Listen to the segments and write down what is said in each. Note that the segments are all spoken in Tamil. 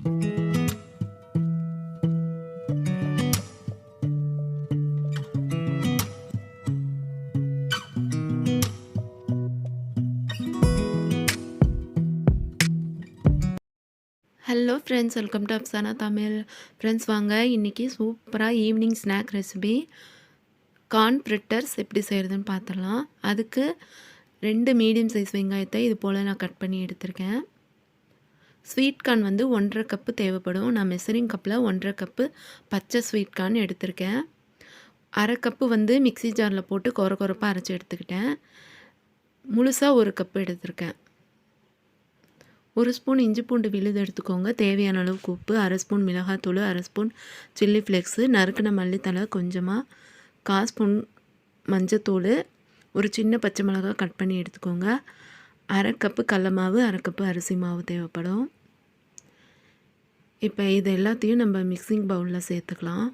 Hello friends welcome to Afsana Tamil friends வாங்க இன்றைக்கி சூப்பராக evening snack recipe corn fritters எப்படி செய்கிறதுன்னு பார்த்துடலாம். அதுக்கு ரெண்டு மீடியம் சைஸ் வெங்காயத்தை இது போல் நான் கட் பண்ணி எடுத்திருக்கேன். ஸ்வீட் கார்ன் வந்து ஒன்றரை கப்பு தேவைப்படும். நான் மெசரிங் கப்பில் ஒன்றரை கப்பு பச்சை ஸ்வீட் கார்ன் எடுத்திருக்கேன். அரை கப்பு வந்து மிக்ஸி ஜாரில் போட்டு கொர கொரப்பாக அரைச்சி எடுத்துக்கிட்டேன். முழுசாக ஒரு கப்பு எடுத்திருக்கேன். ஒரு ஸ்பூன் இஞ்சி பூண்டு விழுது எடுத்துக்கோங்க. தேவையான அளவுக்கு உப்பு அரை ஸ்பூன் மிளகாத்தூள் அரை ஸ்பூன் சில்லி ஃப்ளெக்ஸு நறுக்கின மல்லித்தலை கொஞ்சமாக கால் ஸ்பூன் மஞ்சத்தூள் ஒரு சின்ன பச்சை மிளகாய் கட் பண்ணி எடுத்துக்கோங்க. அரை கப்பு கடல மாவு அரை கப்பு அரிசி மாவு தேவைப்படும். இப்போ இது எல்லாத்தையும் நம்ம மிக்சிங் பவுலில் சேர்த்துக்கலாம்.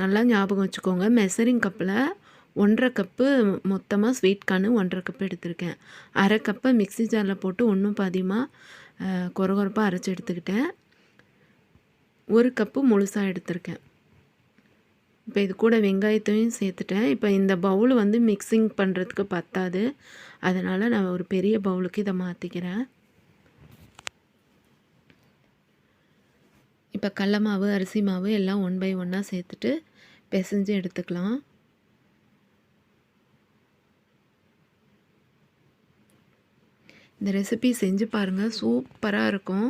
நல்லா ஞாபகம் வச்சுக்கோங்க. மெசரிங் கப்பில் ஒன்றரை கப்பு மொத்தமாக ஸ்வீட் கார்னு ஒன்றரை கப்பு எடுத்திருக்கேன். அரை கப்பை மிக்ஸி ஜாரில் போட்டு ஒன்றும் பாதியமாக கொர கொரப்பாக அரைச்சி எடுத்துக்கிட்டேன். ஒரு கப்பு முழுசாக எடுத்திருக்கேன். இப்போ இது கூட வெங்காயத்தையும் சேர்த்துட்டேன். இப்போ இந்த பவுல் வந்து மிக்சிங் பண்ணுறதுக்கு பத்தாது. அதனால் நான் ஒரு பெரிய பவுலுக்கு இதை மாற்றிக்கிறேன் இப்போ கடல மாவு அரிசி மாவு எல்லாம் ஒன் பை ஒன்னாக சேர்த்துட்டு பிசைஞ்சு எடுத்துக்கலாம். இந்த ரெசிபி செஞ்சு பாருங்கள் சூப்பராக இருக்கும்.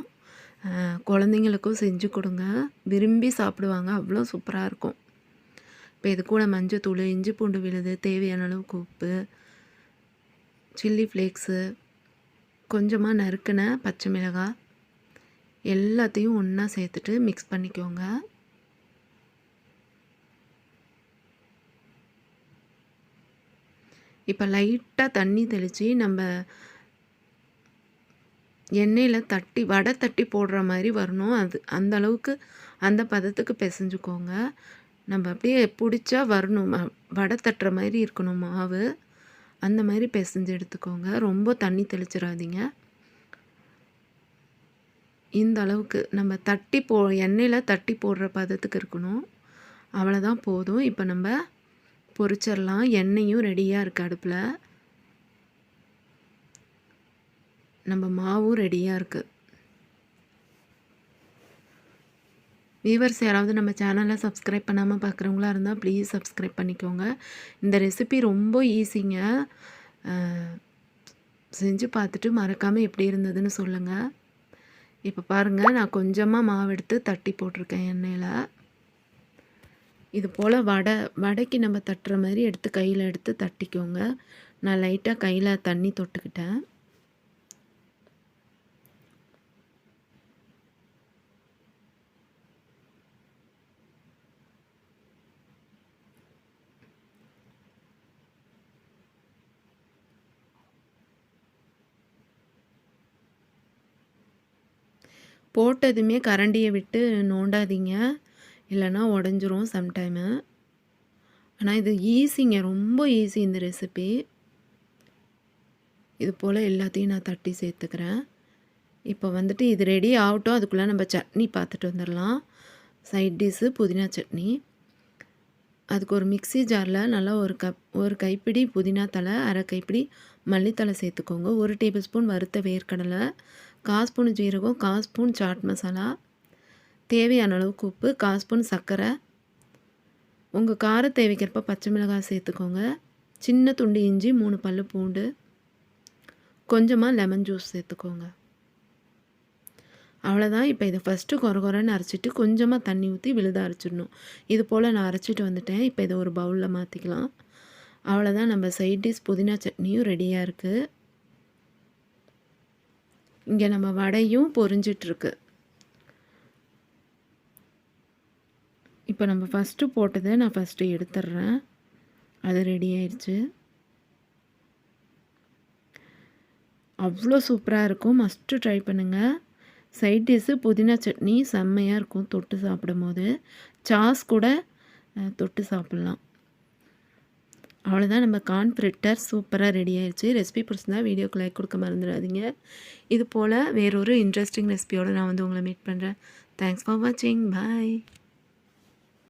குழந்தைங்களுக்கும் செஞ்சு கொடுங்க. விரும்பி சாப்பிடுவாங்க. அவ்வளோ சூப்பராக இருக்கும். இப்போ இது கூட மஞ்சத்தூள் இஞ்சி பூண்டு விழுது தேவையான அளவுக்கு உப்பு சில்லி ஃப்ளேக்ஸு கொஞ்சமாக நறுக்கின பச்சை மிளகாய் எல்லாத்தையும் ஒன்றா சேர்த்துட்டு மிக்ஸ் பண்ணிக்கோங்க. இப்போ லைட்டாக தண்ணி தெளித்து நம்ம எண்ணெயில் தட்டி வடை தட்டி போடுற மாதிரி வரணும். அது அந்த அளவுக்கு அந்த பதத்துக்கு பிசைஞ்சுக்கோங்க. நம்ம அப்படியே பிடிச்சா வரணும். வடை தட்டுற மாதிரி இருக்கணும் மாவு. அந்த மாதிரி பிசைஞ்சு எடுத்துக்கோங்க. ரொம்ப தண்ணி தெளிச்சிடாதீங்க. இந்த அளவுக்கு நம்ம தட்டி போ எண்ணெயில் தட்டி போடுற பதத்துக்கு இருக்கணும். அவ்வளோதான் போதும். இப்போ நம்ம பொரிச்சிடலாம். எண்ணெயும் ரெடியாக இருக்குது அடுப்பில். நம்ம மாவும் ரெடியாக இருக்குது வியூவர்ஸ் யாராவது நம்ம சேனலை சப்ஸ்கிரைப் பண்ணாமல் பார்க்குறவங்களா இருந்தால் ப்ளீஸ் சப்ஸ்கிரைப் பண்ணிக்கோங்க. இந்த ரெசிபி ரொம்ப ஈஸிங்க செஞ்சு பார்த்துட்டு மறக்காமல் எப்படி இருந்ததுன்னு சொல்லுங்கள் இப்போ பாருங்கள் நான் கொஞ்சமாக மாவு எடுத்து தட்டி போட்டிருக்கேன் எண்ணெயில். இது போல் வடை வடைக்கு நம்ம தட்டுற மாதிரி எடுத்து கையில் எடுத்து தட்டிக்கோங்க. நான் லைட்டாக கையில் தண்ணி தொட்டுக்கிட்டேன். போட்டதுமே கரண்டியை விட்டு நோண்டாதீங்க. இல்லைன்னா உடஞ்சிரும் சம்டைமு ஆனால் இது ஈஸிங்க ரொம்ப ஈஸி இந்த ரெசிபி இது போல் எல்லாத்தையும் நான் தட்டி சேர்த்துக்கிறேன். இப்போ வந்துட்டு இது ரெடி ஆகட்டும். அதுக்குள்ளே நம்ம சட்னி பார்த்துட்டு வந்துடலாம். சைட் டிஷ்ஷு புதினா சட்னி. அதுக்கு ஒரு மிக்ஸி ஜாரில் நல்லா ஒரு கப் ஒரு கைப்பிடி புதினா தலை அரை கைப்பிடி மல்லித்தலை சேர்த்துக்கோங்க. ஒரு டேபிள் ஸ்பூன் வறுத்த வேர்க்கடலை கால் ஸ்பூன் ஜீரகம் கால் ஸ்பூன் சாட் மசாலா தேவையான அளவுக்கு உப்பு கால் ஸ்பூன் சர்க்கரை. உங்கள் கார தேவைக்கிறப்ப பச்சை மிளகாய் சேர்த்துக்கோங்க. சின்ன துண்டு இஞ்சி மூணு பல் பூண்டு. கொஞ்சமாக லெமன் ஜூஸ் சேர்த்துக்கோங்க. அவ்வளோதான் இப்போ இதை ஃபஸ்ட்டு குறை குறைன்னு அரைச்சிட்டு கொஞ்சமாக தண்ணி ஊற்றி விழுத அரைச்சிடணும். இது போல் நான் அரைச்சிட்டு வந்துட்டேன். இப்போ இதை ஒரு பவுலில் மாற்றிக்கலாம் அவ்வளோதான் நம்ம சைட் டிஷ் புதினா சட்னியும் ரெடியாக இருக்குது இங்கே நம்ம வடையும் பொரிஞ்சிட்ருக்கு. இப்போ நம்ம ஃபஸ்ட்டு போட்டதை நான் ஃபஸ்ட்டு எடுத்துட்றேன் அது ரெடி ஆயிடுச்சு அவ்வளோ சூப்பராக இருக்கும். மஸ்ட்டு ட்ரை பண்ணுங்கள் சைட் டிஷ்ஷு புதினா சட்னி செம்மையாக இருக்கும் தொட்டு சாப்பிடும் போது சாஸ் கூட தொட்டு சாப்பிட்லாம். அவ்வளோதான் நம்ம கார்ன் ஃப்ரிட்டர் சூப்பராக ரெடி ஆயிடுச்சு ரெசிபி பிடிச்சிருந்தா வீடியோக்கு லைக் கொடுக்க மறந்துடாதீங்க. இது போல் வேறொரு இன்ட்ரெஸ்டிங் ரெசிபியோடு நான் வந்து உங்களை மீட் பண்ணுறேன் தேங்க்ஸ் ஃபார் வாட்சிங் பாய்